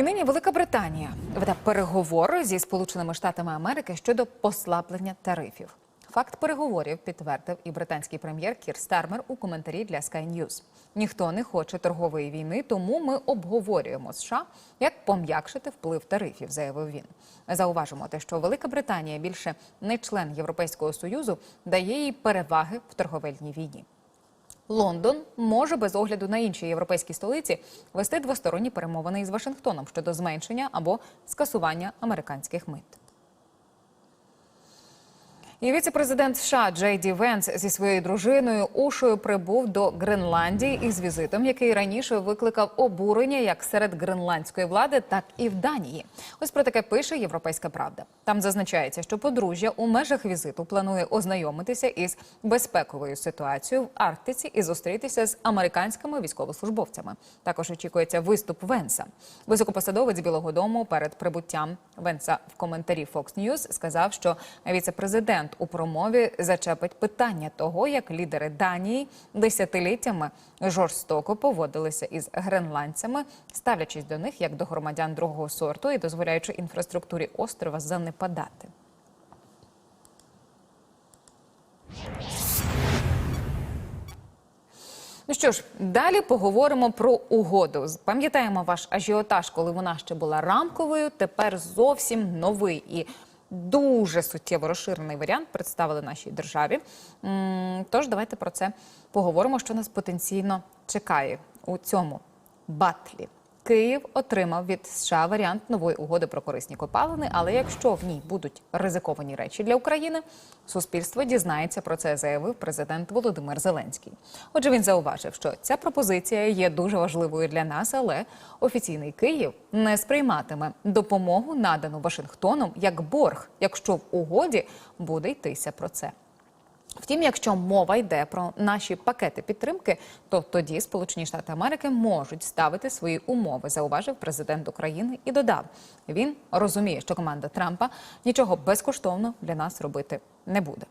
І нині Велика Британія веде переговори зі Сполученими Штатами Америки щодо послаблення тарифів. Факт переговорів підтвердив і британський прем'єр Кір Стармер у коментарі для Sky News. Ніхто не хоче торгової війни, тому ми обговорюємо США, як пом'якшити вплив тарифів, заявив він. Зауважимо те, що Велика Британія більше не член Європейського союзу, дає їй переваги в торговельній війні. Лондон може без огляду на інші європейські столиці вести двосторонні перемовини із Вашингтоном щодо зменшення або скасування американських мит. І віце-президент США Джей Ді Венс зі своєю дружиною Ушою прибув до Гренландії із візитом, який раніше викликав обурення як серед гренландської влади, так і в Данії. Ось про таке пише Європейська Правда. Там зазначається, що подружжя у межах візиту планує ознайомитися із безпековою ситуацією в Арктиці і зустрітися з американськими військовослужбовцями. Також очікується виступ Венса. Високопосадовець Білого Дому перед прибуттям Венса в коментарі Fox News сказав, що віце-президент у промові зачепить питання того, як лідери Данії десятиліттями жорстоко поводилися із гренландцями, ставлячись до них як до громадян другого сорту і дозволяючи інфраструктурі острова занепадати. Ну що ж, далі поговоримо про угоду. Пам'ятаємо ваш ажіотаж, коли вона ще була рамковою. Тепер зовсім новий і дуже суттєво розширений варіант представили нашій державі. Тож давайте про це поговоримо, що нас потенційно чекає у цьому батлі. Київ отримав від США варіант нової угоди про корисні копалини, але якщо в ній будуть ризиковані речі для України, суспільство дізнається про це, заявив президент Володимир Зеленський. Отже, він зауважив, що ця пропозиція є дуже важливою для нас, але офіційний Київ не сприйматиме допомогу, надану Вашингтоном, як борг, якщо в угоді буде йтися про це. Втім, якщо мова йде про наші пакети підтримки, то тоді Сполучені Штати Америки можуть ставити свої умови, зауважив президент України і додав: він розуміє, що команда Трампа нічого безкоштовно для нас робити не буде.